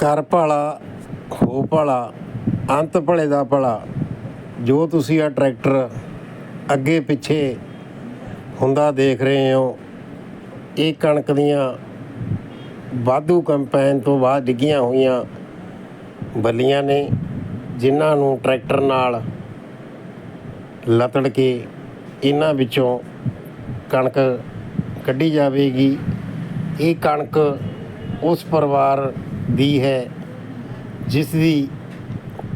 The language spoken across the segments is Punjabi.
ਕਰ ਭਲਾ ਹੋ ਭਲਾ ਅੰਤ ਭਲੇ ਦਾ ਭਲਾ, ਜੋ ਤੁਸੀਂ ਆ ਟਰੈਕਟਰ ਅੱਗੇ ਪਿੱਛੇ ਹੁੰਦਾ ਦੇਖ ਰਹੇ ਹੋ, ਇਹ ਕਣਕ ਦੀਆਂ ਵਾਧੂ ਕੰਪੈਨ ਤੋਂ ਬਾਅਦ ਡਿੱਗੀਆਂ ਹੋਈਆਂ ਬੱਲੀਆਂ ਨੇ, ਜਿਨ੍ਹਾਂ ਨੂੰ ਟਰੈਕਟਰ ਨਾਲ ਲਤੜ ਕੇ ਇਹਨਾਂ ਵਿੱਚੋਂ ਕਣਕ ਕੱਢੀ ਜਾਵੇਗੀ। ਇਹ ਕਣਕ ਉਸ ਪਰਿਵਾਰ ਦੀ ਹੈ, ਜਿਸ ਦੀ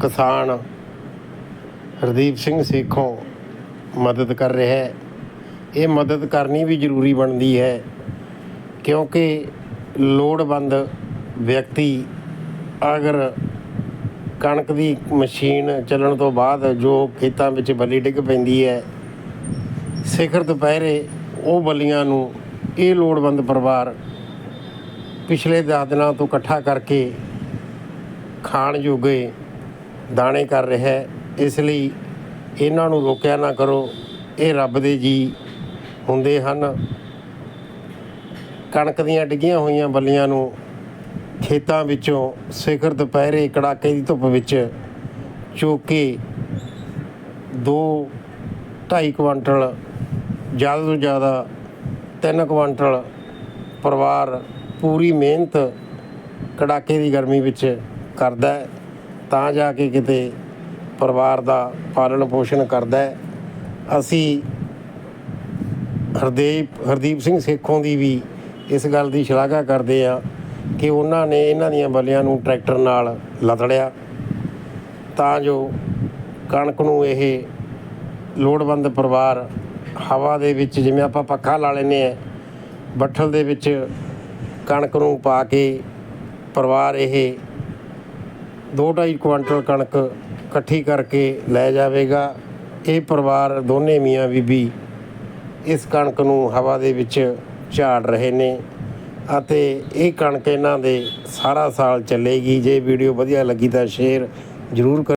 ਕਿਸਾਨ ਹਰਦੀਪ ਸਿੰਘ ਸੇਖੋਂ ਮਦਦ ਕਰ ਰਿਹਾ ਹੈ। ਇਹ ਮਦਦ ਕਰਨੀ ਵੀ ਜ਼ਰੂਰੀ ਬਣਦੀ ਹੈ, ਕਿਉਂਕਿ ਲੋੜਵੰਦ ਵਿਅਕਤੀ ਅਗਰ ਕਣਕ ਦੀ ਮਸ਼ੀਨ ਚੱਲਣ ਤੋਂ ਬਾਅਦ ਜੋ ਖੇਤਾਂ ਵਿੱਚ ਬੱਲੀ ਡਿੱਗ ਪੈਂਦੀ ਹੈ, ਸਿਖਰ ਦੁਪਹਿਰੇ ਉਹ ਬੱਲੀਆਂ ਨੂੰ ਇਹ ਲੋੜਵੰਦ ਪਰਿਵਾਰ ਪਿਛਲੇ ਦਸ ਦਿਨਾਂ ਤੋਂ ਇਕੱਠਾ ਕਰਕੇ ਖਾਣ ਯੋਗੇ ਦਾਣੇ ਕਰ ਰਿਹਾ ਹੈ, ਇਸ ਲਈ ਇਹਨਾਂ ਨੂੰ ਰੋਕਿਆ ਨਾ ਕਰੋ। ਇਹ ਰੱਬ ਦੇ ਜੀ ਹੁੰਦੇ ਹਨ। ਕਣਕ ਦੀਆਂ ਡਿੱਗੀਆਂ ਹੋਈਆਂ ਬੱਲੀਆਂ ਨੂੰ ਖੇਤਾਂ ਵਿੱਚੋਂ ਸਿਖਰ ਦੁਪਹਿਰੇ ਕੜਾਕੇ ਦੀ ਧੁੱਪ ਵਿੱਚ ਚੁੱਕ ਕੇ 2 2.5 ਕੁਆਂਟਲ, ਜ਼ਿਆਦਾ ਤੋਂ ਜ਼ਿਆਦਾ 3 ਕੁਆਂਟਲ ਪਰਿਵਾਰ ਪੂਰੀ ਮਿਹਨਤ ਕੜਾਕੇ ਦੀ ਗਰਮੀ ਵਿੱਚ ਕਰਦਾ ਹੈ, ਤਾਂ ਜਾ ਕੇ ਕਿਤੇ ਪਰਿਵਾਰ ਦਾ ਪਾਲਣ ਪੋਸ਼ਣ ਕਰਦਾ ਹੈ। ਅਸੀਂ ਹਰਦੀਪ ਹਰਦੀਪ ਸਿੰਘ ਸੇਖੋਂ ਦੀ ਵੀ ਇਸ ਗੱਲ ਦੀ ਸ਼ਲਾਘਾ ਕਰਦੇ ਆ ਕਿ ਉਹਨਾਂ ਨੇ ਇਹਨਾਂ ਦੀਆਂ ਬਲਿਆਂ ਨੂੰ ਟਰੈਕਟਰ ਨਾਲ ਲਤੜਿਆ। ਤਾਂ ਜੋ ਕਣਕ ਨੂੰ ਇਹ ਲੋੜਵੰਦ ਪਰਿਵਾਰ ਹਵਾ ਦੇ ਵਿੱਚ ਜਿਵੇਂ ਆਪਾਂ ਪੱਖਾ ਲਾ ਲੈਨੇ ਆ ਬੱਠਲ ਦੇ ਵਿੱਚ ਕਣਕ ਨੂੰ ਪਾ ਕੇ ਪਰਿਵਾਰ ਇਹ 2.5 ਕੁਆਂਟਲ ਕਣਕ ਇਕੱਠੀ ਕਰਕੇ ਲੈ ਜਾਵੇਗਾ। ਇਹ ਪਰਿਵਾਰ ਦੋਨੇ ਮੀਆਂ ਬੀਬੀ ਇਸ ਕਣਕ ਨੂੰ ਹਵਾ ਦੇ ਵਿੱਚ ਝਾੜ ਰਹੇ ਨੇ ਅਤੇ ਇਹ ਕਣਕ ਇਹਨਾਂ ਦੇ ਸਾਰਾ ਸਾਲ ਚੱਲੇਗੀ। ਜੇ ਵੀਡੀਓ ਵਧੀਆ ਲੱਗੀ ਤਾਂ ਸ਼ੇਅਰ ਜ਼ਰੂਰ ਕਰ